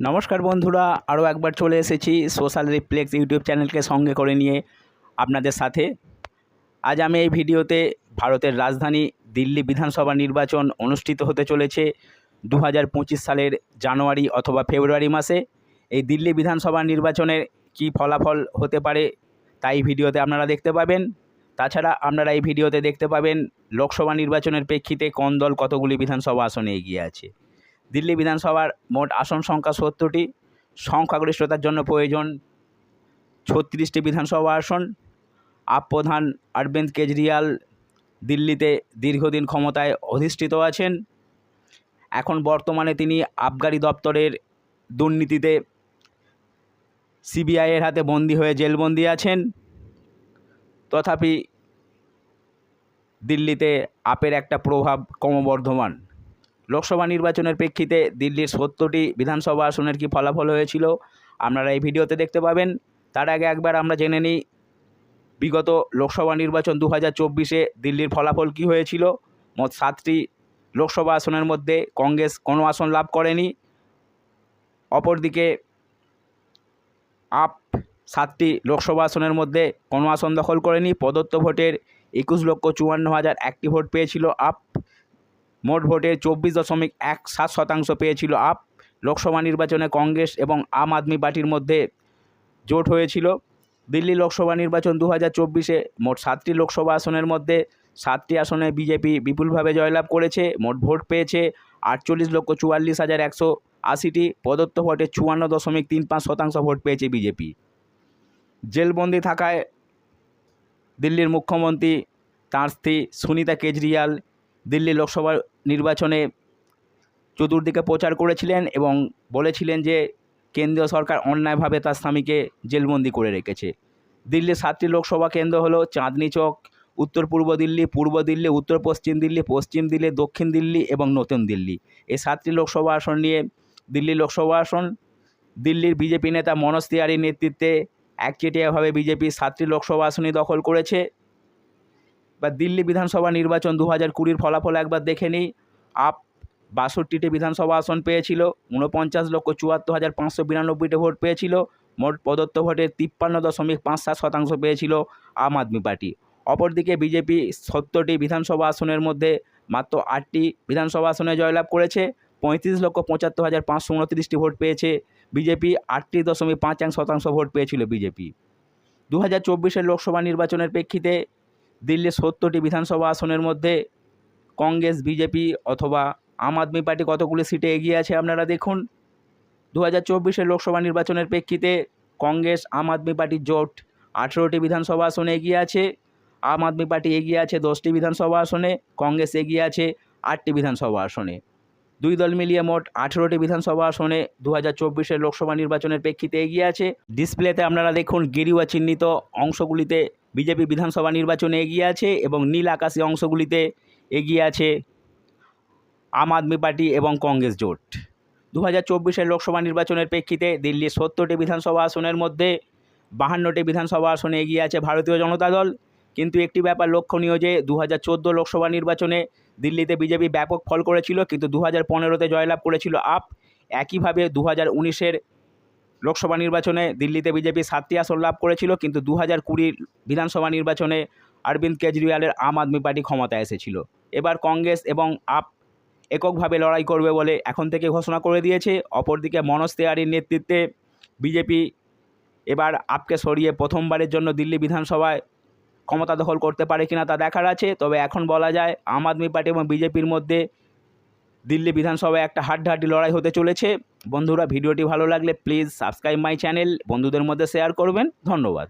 নমস্কার বন্ধুরা, আরও একবার চলে এসেছি সোশ্যাল রিফ্লেক্স ইউটিউব চ্যানেলকে সঙ্গে করে নিয়ে আপনাদের সাথে। আজ আমি এই ভিডিওতে ভারতের রাজধানী দিল্লি বিধানসভা নির্বাচন অনুষ্ঠিত হতে চলেছে দু হাজার পঁচিশ সালের জানুয়ারি অথবা ফেব্রুয়ারি মাসে। এই দিল্লি বিধানসভা নির্বাচনের কী ফলাফল হতে পারে তাই ভিডিওতে আপনারা দেখতে পাবেন। তাছাড়া আপনারা এই ভিডিওতে দেখতে পাবেন লোকসভা নির্বাচনের প্রেক্ষিতে কোন দল কতগুলি বিধানসভা আসনে এগিয়ে আছে। দিল্লি বিধানসভার মোট আসন সংখ্যা সত্তরটি, সংখ্যাগরিষ্ঠতার জন্য প্রয়োজন ছত্রিশটি বিধানসভা আসন। আপ প্রধান অরবিন্দ কেজরিওয়াল দিল্লিতে দীর্ঘদিন ক্ষমতায় অধিষ্ঠিত আছেন। এখন বর্তমানে তিনি আবগারি দপ্তরের দুর্নীতিতে সিবিআইয়ের হাতে বন্দী হয়ে জেলবন্দি আছেন। তথাপি দিল্লিতে আপের একটা প্রভাব ক্রমবর্ধমান। লোকসভা নির্বাচনের প্রেক্ষিতে দিল্লির সত্তরটি বিধানসভা আসনের কি ফলাফল হয়েছিল? আপনারা এই ভিডিওতে দেখতে পাবেন। তার আগে একবার আমরা জেনে নিই, বিগত লোকসভা নির্বাচন দু হাজার চব্বিশে দিল্লির ফলাফল কি হয়েছিল? মোট সাতটি লোকসভা আসনের মধ্যে কংগ্রেস কোনো আসন লাভ করেনি। অপরদিকে আপ সাতটি লোকসভা আসনের মধ্যে কোনো আসন দখল করেনি। প্রদত্ত ভোটের একুশ লক্ষ চুয়ান্ন হাজার একটি ভোট পেয়েছিল আপ। মোট ভোটে চব্বিশ দশমিক এক সাত শতাংশ পেয়েছিল আপ, লোকসভা নির্বাচনে কংগ্রেস এবং আম আদমি পার্টির মধ্যে জোট হয়েছিল। দিল্লি লোকসভা নির্বাচন দু হাজার চব্বিশে মোট সাতটি লোকসভা আসনের মধ্যে সাতটি আসনে বিজেপি বিপুলভাবে জয়লাভ করেছে, মোট ভোট পেয়েছে আটচল্লিশ লক্ষ চুয়াল্লিশ হাজার একশো আশিটি, প্রদত্ত ভোটে চুয়ান্ন দশমিক তিন পাঁচ শতাংশ ভোট পেয়েছে বিজেপি। জেলবন্দি থাকায় দিল্লির মুখ্যমন্ত্রী তাঁর স্ত্রী সুনিতা কেজরিওয়াল দিল্লি লোকসভা নির্বাচনে চতুর্দিকে প্রচার করেছিলেন এবং বলেছিলেন যে কেন্দ্রীয় সরকার অন্যায়ভাবে তার স্বামীকে জেলবন্দি করে রেখেছে। দিল্লির সাতটি লোকসভা কেন্দ্র হলো চাঁদনি চক উত্তর পূর্ব দিল্লি পূর্ব দিল্লি উত্তর পশ্চিম দিল্লি পশ্চিম দিল্লি, দক্ষিণ দিল্লি এবং নতুন দিল্লি। এই সাতটি লোকসভা আসন নিয়ে দিল্লি লোকসভা আসন, দিল্লির বিজেপি নেতা মনোজ তিওয়ারির নেতৃত্বে একচেটিয়াভাবে বিজেপি সাতটি লোকসভা আসনই দখল করেছে। বা দিল্লি বিধানসভা নির্বাচন দু হাজার কুড়ির ফলাফল একবার দেখে নিই। আপ বাষট্টিটি বিধানসভা আসন পেয়েছিল, ঊনপঞ্চাশ লক্ষ চুয়াত্তর হাজার পাঁচশো বিরানব্বইটি ভোট পেয়েছিল, মোট প্রদত্ত ভোটের তিপ্পান্ন দশমিক পাঁচ সাত শতাংশ পেয়েছিল আম আদমি পার্টি। অপরদিকে বিজেপি সত্তরটি বিধানসভা আসনের মধ্যে মাত্র আটটি বিধানসভা আসনে জয়লাভ করেছে, পঁয়ত্রিশ লক্ষ পঁচাত্তর হাজার পাঁচশো উনত্রিশটি ভোট পেয়েছে, বিজেপি আটটি দশমিক পাঁচ এক শতাংশ ভোট পেয়েছিল বিজেপি। দু হাজার চব্বিশের লোকসভা নির্বাচনের প্রেক্ষিতে দিল্লির সত্তরটি বিধানসভা আসনের মধ্যে কংগ্রেস, বিজেপি অথবা আম আদমি পার্টি কতগুলি সিটে এগিয়ে আছে আপনারা দেখুন। দু হাজার লোকসভা নির্বাচনের প্রেক্ষিতে কংগ্রেস, আম আদমি পার্টির জোট আঠেরোটি বিধানসভা আসনে এগিয়ে আছে। আম আদমি পার্টি এগিয়ে আছে দশটি বিধানসভা আসনে, কংগ্রেস এগিয়ে আছে আটটি বিধানসভা আসনে। দুই দল মিলিয়ে মোট আঠেরোটি বিধানসভা আসনে দু হাজার লোকসভা নির্বাচনের প্রেক্ষিতে এগিয়ে আছে। ডিসপ্লেতে আপনারা দেখুন গেরুয়া চিহ্নিত অংশগুলিতে বিজেপি বিধানসভা নির্বাচনে এগিয়ে আছে এবং নীল আকাশি অংশগুলিতে এগিয়ে আছে আম আদমি পার্টি এবং কংগ্রেস জোট। দু হাজার লোকসভা নির্বাচনের প্রেক্ষিতে দিল্লির সত্তরটি বিধানসভা আসনের মধ্যে বাহান্নটি বিধানসভা আসনে এগিয়ে আছে ভারতীয় জনতা দল। কিন্তু একটি ব্যাপার লক্ষণীয় যে দু হাজার চোদ্দ লোকসভা নির্বাচনে দিল্লিতে বিজেপি ব্যাপক ফল করেছিল, কিন্তু দু হাজার পনেরোতে জয়লাভ করেছিল আপ। একইভাবে দু হাজার উনিশের লোকসভা নির্বাচনে দিল্লিতে বিজেপি সাতটি আসন লাভ করেছিল, কিন্তু দু হাজার কুড়ির বিধানসভা নির্বাচনে অরবিন্দ কেজরিওয়ালের আম আদমি পার্টি ক্ষমতায় এসেছিল। এবার কংগ্রেস এবং আপ এককভাবে লড়াই করবে বলে এখন থেকে ঘোষণা করে দিয়েছে। অপরদিকে মনোজ তেয়ারির নেতৃত্বে বিজেপি এবার আপকে সরিয়ে প্রথমবারের জন্য দিল্লি বিধানসভায় ক্ষমতা দখল করতে পারে কিনা তা দেখার আছে, তবে এখন বলা যায় আম আদমি পার্টি এবং বিজেপির মধ্যে দিল্লি বিধানসভায় একটা হাড্ডাহাড্ডি লড়াই হতে চলেছে। বন্ধুরা, ভিডিওটি ভালো লাগলে প্লিজ সাবস্ক্রাইব মাই চ্যানেল বন্ধুদের মধ্যে শেয়ার করবেন। ধন্যবাদ।